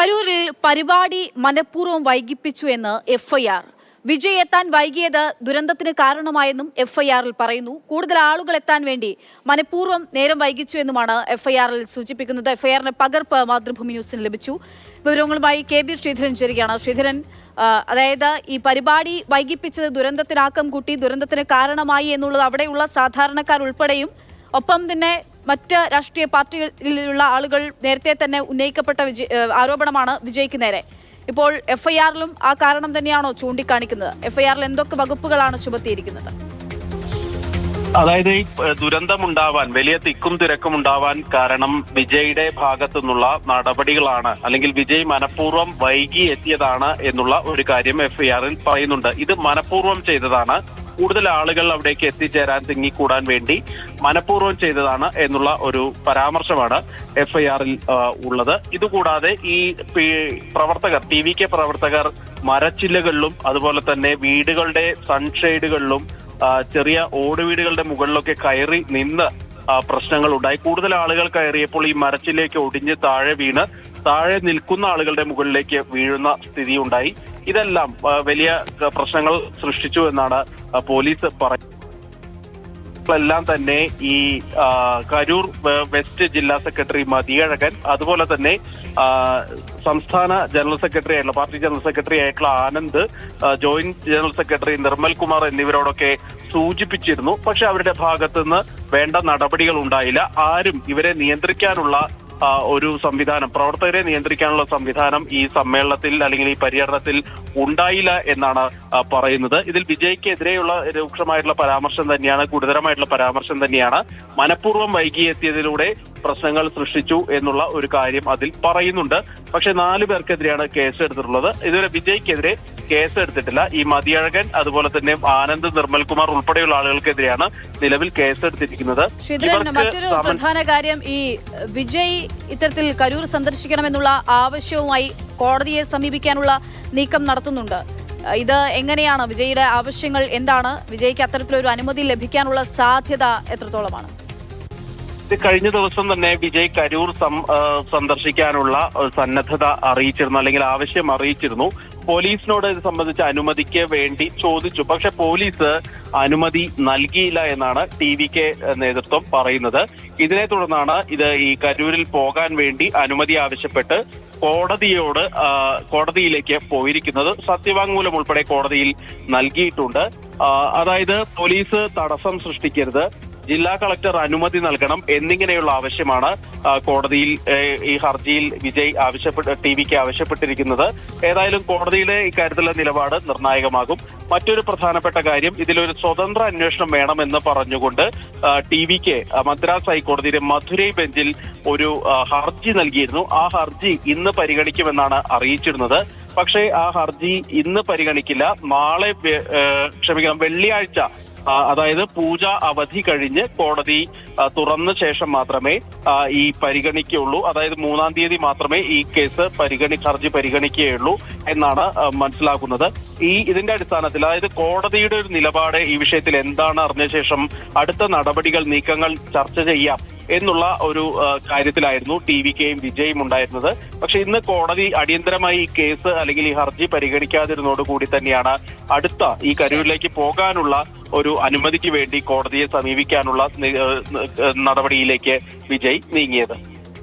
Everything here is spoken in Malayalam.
കരൂരിൽ പരിപാടി മനഃപൂർവം വൈകിപ്പിച്ചു എന്ന് എഫ്ഐആർ. വിജയ് എത്താൻ വൈകിയത് ദുരന്തത്തിന് കാരണമായെന്നും എഫ്ഐആറിൽ പറയുന്നു. കൂടുതൽ ആളുകൾ എത്താൻ വേണ്ടി മനഃപൂർവം നേരം വൈകിച്ചു എന്നുമാണ് എഫ്ഐആറിൽ സൂചിപ്പിക്കുന്നത്. എഫ്ഐആറിന്റെ പകർപ്പ് മാതൃഭൂമി ന്യൂസിന് ലഭിച്ചു. വിവരങ്ങളുമായി കെ ബി ശ്രീധരൻ ചേരുകയാണ്. ശ്രീധരൻ അതായത് ഈ പരിപാടി വൈകിപ്പിച്ചത് ദുരന്തത്തിനാക്കം കൂട്ടി ദുരന്തത്തിന് കാരണമായി എന്നുള്ളത് അവിടെയുള്ള സാധാരണക്കാർ ഉൾപ്പെടെയും ഒപ്പം തന്നെ മറ്റ് രാഷ്ട്രീയ പാർട്ടികളിലുള്ള ആളുകൾ നേരത്തെ തന്നെ ഉന്നയിക്കപ്പെട്ട വിജയ ആരോപണമാണ് വിജയ്ക്ക് നേരെ. ഇപ്പോൾ എഫ്ഐആറിലും ആ കാരണം തന്നെയാണോ ചൂണ്ടിക്കാണിക്കുന്നത്? എഫ്ഐആറിൽ എന്തൊക്കെ വകുപ്പുകളാണ് ചുമത്തിയിരിക്കുന്നത്? അതായത് ഈ ദുരന്തമുണ്ടാവാൻ വലിയ തിക്കും തിരക്കും ഉണ്ടാവാൻ കാരണം വിജയുടെ ഭാഗത്തു നിന്നുള്ള നടപടികളാണ്. അല്ലെങ്കിൽ വിജയ് മനഃപൂർവം വൈകി എത്തിയതാണ് എന്നുള്ള ഒരു കാര്യം എഫ്ഐആറിൽ പറയുന്നുണ്ട്. ഇത് മനഃപൂർവം ചെയ്തതാണ്. കൂടുതൽ ആളുകൾ അവിടേക്ക് എത്തിച്ചേരാൻ തിങ്ങിക്കൂടാൻ വേണ്ടി. മനഃപൂർവം ചെയ്തതാണ് എന്നുള്ള ഒരു പരാമർശമാണ് എഫ്ഐആറിൽ ഉള്ളത്. ഇതുകൂടാതെ ഈ പ്രവർത്തകർ ടി വി കെ പ്രവർത്തകർ മരച്ചില്ലകളിലും അതുപോലെ തന്നെ വീടുകളുടെ സൺഷെയ്ഡുകളിലും ചെറിയ ഓട് വീടുകളുടെ മുകളിലൊക്കെ കയറി നിന്ന് പ്രശ്നങ്ങൾ ഉണ്ടായി കൂടുതൽ ആളുകൾ കയറിയപ്പോൾ ഈ മരച്ചിലേക്ക് ഒടിഞ്ഞ് താഴെ വീണ് താഴെ നിൽക്കുന്ന ആളുകളുടെ മുകളിലേക്ക് വീഴുന്ന സ്ഥിതി ഉണ്ടായി ഇതെല്ലാം വലിയ പ്രശ്നങ്ങൾ സൃഷ്ടിച്ചു എന്നാണ് പോലീസ് പറയുന്നത്. എല്ലാം തന്നെ ഈ കരൂർ വെസ്റ്റ് ജില്ലാ സെക്രട്ടറി മതിയഴകൻ അതുപോലെ തന്നെ സംസ്ഥാന ജനറൽ സെക്രട്ടറി ആയിട്ടുള്ള പാർട്ടി ജനറൽ സെക്രട്ടറി ആയിട്ടുള്ള Anand joint general secretary Nirmal Kumar എന്നിവരോടൊക്കെ സൂചിപ്പിച്ചിരുന്നു. പക്ഷെ അവരുടെ ഭാഗത്തുനിന്ന് വേണ്ട നടപടികൾ ഉണ്ടായില്ല. ആരും ഇവരെ നിയന്ത്രിക്കാനുള്ള ഒരു സംവിധാനം പ്രവർത്തകരെ നിയന്ത്രിക്കാനുള്ള സംവിധാനം ഈ സമ്മേളനത്തിൽ അല്ലെങ്കിൽ ഈ പര്യടനത്തിൽ ഉണ്ടായില്ല എന്നാണ് പറയുന്നത്. ഇതിൽ വിജയ്ക്കെതിരെയുള്ള രൂക്ഷമായിട്ടുള്ള പരാമർശം തന്നെയാണ് ഗുരുതരമായിട്ടുള്ള പരാമർശം തന്നെയാണ്. മനഃപൂർവം വൈകിയെത്തിയതിലൂടെ പ്രശ്നങ്ങൾ സൃഷ്ടിച്ചു എന്നുള്ള ഒരു കാര്യം അതിൽ പറയുന്നുണ്ട്. പക്ഷെ നാലു പേർക്കെതിരെയാണ് കേസ് എടുത്തിട്ടുള്ളത് ഇതുവരെ വിജയ്ക്കെതിരെ കേസ് എടുത്തിട്ടില്ല. ഈ മതിയഴകൻ അതുപോലെ തന്നെ ആനന്ദ് നിർമ്മൽകുമാർ ഉൾപ്പെടെയുള്ള ആളുകൾക്കെതിരെയാണ് നിലവിൽ കേസ് എടുത്തിരിക്കുന്നത്. മറ്റൊരു പ്രധാന കാര്യം ഈ വിജയ് ഇത്തരത്തിൽ കരൂർ സന്ദർശിക്കണമെന്നുള്ള ആവശ്യവുമായി കോടതിയെ സമീപിക്കാനുള്ള നീക്കം നടത്തുന്നുണ്ട്. ഇത് എങ്ങനെയാണ്? വിജയുടെ ആവശ്യങ്ങൾ എന്താണ്? വിജയ്ക്ക് അത്തരത്തിലൊരു അനുമതി ലഭിക്കാനുള്ള സാധ്യത എത്രത്തോളമാണ്? കഴിഞ്ഞ ദിവസം തന്നെ വിജയ് കരൂർ സന്ദർശിക്കാനുള്ള സന്നദ്ധത അറിയിച്ചിരുന്നു അല്ലെങ്കിൽ ആവശ്യം അറിയിച്ചിരുന്നു. പോലീസിനോട് ഇത് സംബന്ധിച്ച് അനുമതിക്ക് വേണ്ടി ചോദിച്ചു. പക്ഷെ പോലീസ് അനുമതി നൽകിയില്ല എന്നാണ് ടി വി കെ നേതൃത്വം പറയുന്നത്. ഇതിനെ തുടർന്നാണ് ഇത് ഈ കരൂരിൽ പോകാൻ വേണ്ടി അനുമതി ആവശ്യപ്പെട്ട് കോടതിയോട് കോടതിയിലേക്ക് പോയിരിക്കുന്നത്. സത്യവാങ്മൂലം ഉൾപ്പെടെ കോടതിയിൽ നൽകിയിട്ടുണ്ട്. അതായത് പോലീസ് തടസ്സം സൃഷ്ടിക്കരുത്. ജില്ലാ കളക്ടർ അനുമതി നൽകണം എന്നിങ്ങനെയുള്ള ആവശ്യമാണ് കോടതിയിൽ ഈ ഹർജിയിൽ വിജയ് ആവശ്യപ്പെട്ട് ടി വിക്ക് ആവശ്യപ്പെട്ടിരിക്കുന്നത്. ഏതായാലും കോടതിയുടെ ഇക്കാര്യത്തിലെ നിലപാട് നിർണായകമാകും. മറ്റൊരു പ്രധാനപ്പെട്ട കാര്യം ഇതിലൊരു സ്വതന്ത്ര അന്വേഷണം വേണമെന്ന് പറഞ്ഞുകൊണ്ട് ടി വിക്ക് മദ്രാസ് ഹൈക്കോടതിയുടെ മധുരൈ ബെഞ്ചിൽ ഒരു ഹർജി നൽകിയിരുന്നു. ആ ഹർജി ഇന്ന് പരിഗണിക്കുമെന്നാണ് അറിയിച്ചിരുന്നത്. പക്ഷേ ആ ഹർജി ഇന്ന് പരിഗണിക്കില്ല. നാളെ ക്ഷമിക്കണം വെള്ളിയാഴ്ച അതായത് പൂജ അവധി കഴിഞ്ഞ് കോടതി തുറന്ന ശേഷം മാത്രമേ ഈ പരിഗണിക്കുകയുള്ളൂ. അതായത് മൂന്നാം തീയതി മാത്രമേ ഈ കേസ് പരിഗണി ഹർജി പരിഗണിക്കുകയുള്ളൂ എന്നാണ് മനസ്സിലാക്കുന്നത്. ഈ ഇതിന്റെ അടിസ്ഥാനത്തിൽ അതായത് കോടതിയുടെ ഒരു നിലപാട് ഈ വിഷയത്തിൽ എന്താണ് അറിഞ്ഞ ശേഷം അടുത്ത നടപടികൾ നീക്കങ്ങൾ ചർച്ച ചെയ്യാം എന്നുള്ള ഒരു കാര്യത്തിലായിരുന്നു ടി വി കെയും വിജയും ഉണ്ടായിരുന്നത്. പക്ഷെ ഇന്ന് കോടതി അടിയന്തരമായി ഈ കേസ് അല്ലെങ്കിൽ ഈ ഹർജി പരിഗണിക്കാതിരുന്നതോടുകൂടി തന്നെയാണ് അടുത്ത ഈ കരൂരിലേക്ക് പോകാനുള്ള ഒരു അനുമതിക്ക് വേണ്ടി കോടതിയെ സമീപിക്കാനുള്ള നടപടിയിലേക്ക് വിജയ് നീങ്ങിയത്.